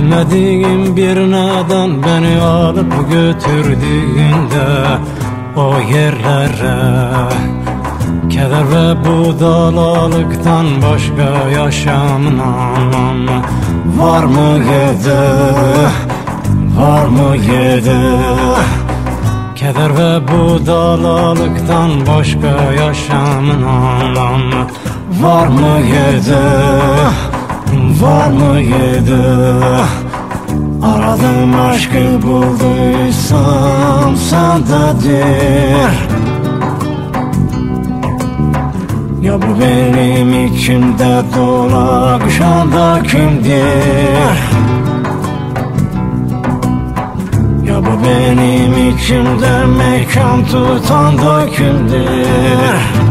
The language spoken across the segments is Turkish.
Bilmediğim bir neden beni alıp götürdüğünde o yerlere Keder ve budalalıktan başka yaşamın anlamı var mı yedi? Var mı yedi? Keder ve budalalıktan başka yaşamın anlamı var mı yedi? Var mı yedi? Aradım aşkı bulduysam sendedir Ya bu benim içimde dolaşan da kimdir? Ya bu benim içimde mekan tutan da kimdir?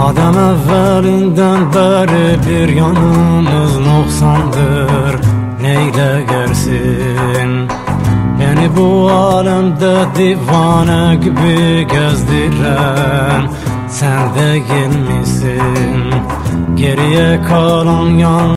Adam evvelinden beri bir yanımız noksandır. Neyle gersin Beni bu alemde divane gibi gezdiren Sen de gelmişsin Geriye kalan yan